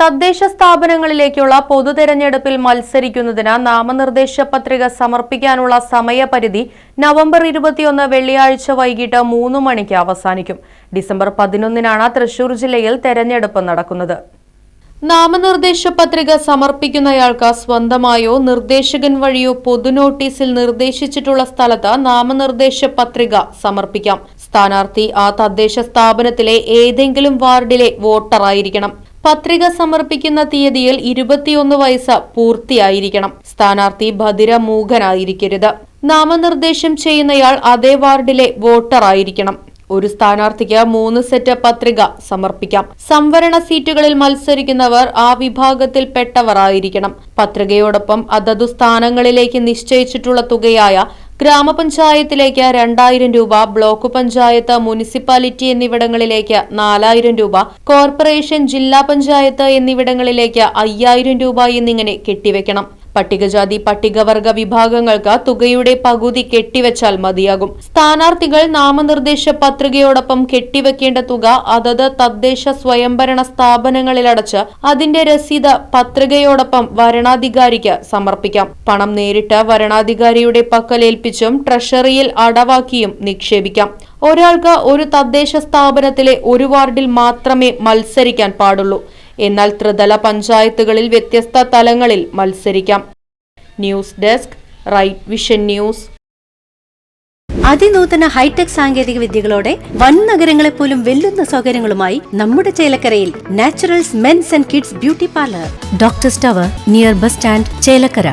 തദ്ദേശ സ്ഥാപനങ്ങളിലേക്കുള്ള പൊതു തെരഞ്ഞെടുപ്പിൽ മത്സരിക്കുന്നതിന് നാമനിർദ്ദേശ പത്രിക സമർപ്പിക്കാനുള്ള സമയപരിധി നവംബർ ഇരുപത്തിയൊന്ന് വെള്ളിയാഴ്ച വൈകിട്ട് മൂന്ന് മണിക്ക് അവസാനിക്കും. ഡിസംബർ പതിനൊന്നിനാണ് തൃശൂർ ജില്ലയിൽ തെരഞ്ഞെടുപ്പ് നടക്കുന്നത്. നാമനിർദ്ദേശ പത്രിക സമർപ്പിക്കുന്നയാൾക്ക് സ്വന്തമായോ നിർദ്ദേശകൻ വഴിയോ പൊതു നോട്ടീസിൽ നിർദ്ദേശിച്ചിട്ടുള്ള സ്ഥലത്ത് നാമനിർദ്ദേശ പത്രിക സമർപ്പിക്കാം. സ്ഥാനാർത്ഥി ആ തദ്ദേശ സ്ഥാപനത്തിലെ ഏതെങ്കിലും വാർഡിലെ വോട്ടറായിരിക്കണം. പത്രിക സമർപ്പിക്കുന്ന തീയതിയിൽ ഇരുപത്തിയൊന്ന് വയസ്സ് പൂർത്തിയായിരിക്കണം. സ്ഥാനാർത്ഥി ഭദ്ര മൂകനായിരിക്കരുത്. നാമനിർദ്ദേശം ചെയ്യുന്നയാൾ അതേ വാർഡിലെ വോട്ടറായിരിക്കണം ഒരു സ്ഥാനാർത്ഥിക്ക് മൂന്ന് സെറ്റ് പത്രിക സമർപ്പിക്കാം. സംവരണ സീറ്റുകളിൽ മത്സരിക്കുന്നവർ ആ വിഭാഗത്തിൽപ്പെട്ടവരായിരിക്കണം പത്രികയോടൊപ്പം അതതു സ്ഥാനങ്ങളിലേക്ക് നിശ്ചയിച്ചിട്ടുള്ള തുകയായ ഗ്രാമപഞ്ചായത്തിലേക്ക് രണ്ടായിരം രൂപ ബ്ലോക്ക് പഞ്ചായത്ത് മുനിസിപ്പാലിറ്റി എന്നിവിടങ്ങളിലേക്ക് നാലായിരം രൂപ കോർപ്പറേഷൻ ജില്ലാ പഞ്ചായത്ത് എന്നിവിടങ്ങളിലേക്ക് അയ്യായിരം രൂപ എന്നിങ്ങനെ കെട്ടിവെക്കണം. പട്ടികജാതി പട്ടികവർഗ വിഭാഗങ്ങൾക്ക് തുകയുടെ പകുതി കെട്ടിവെച്ചാൽ മതിയാകും. സ്ഥാനാർത്ഥികൾ നാമനിർദ്ദേശ പത്രികയോടൊപ്പം കെട്ടിവെക്കേണ്ട തുക അതത് തദ്ദേശ സ്വയംഭരണ സ്ഥാപനങ്ങളിലടച്ച് അതിന്റെ രസീത് പത്രികയോടൊപ്പം വരണാധികാരിക്ക് സമർപ്പിക്കാം. പണം നേരിട്ട് വരണാധികാരിയുടെ പക്കലേൽപ്പിച്ചും ട്രഷറിയിൽ അടവാക്കിയും നിക്ഷേപിക്കാം. ഒരാൾക്ക് ഒരു തദ്ദേശ സ്ഥാപനത്തിലെ ഒരു വാർഡിൽ മാത്രമേ മത്സരിക്കാൻ പാടുള്ളൂ. എന്നാൽ ത്രിതല പഞ്ചായത്തുകളിൽ വ്യത്യസ്ത തലങ്ങളിൽ മത്സരിക്കാം. News desk right vision news. അതിനൂതന hi tech സാങ്കേതിക വിദ്യകളോടെ വൻ നഗരങ്ങളെ പോലും വെല്ലുന്ന സൗകര്യങ്ങളുമായി നമ്മുടെ ചേലക്കരയിൽ naturals men's and kids beauty parlour. Doctor സ്റ്റവർ near bus stand Chelakkara.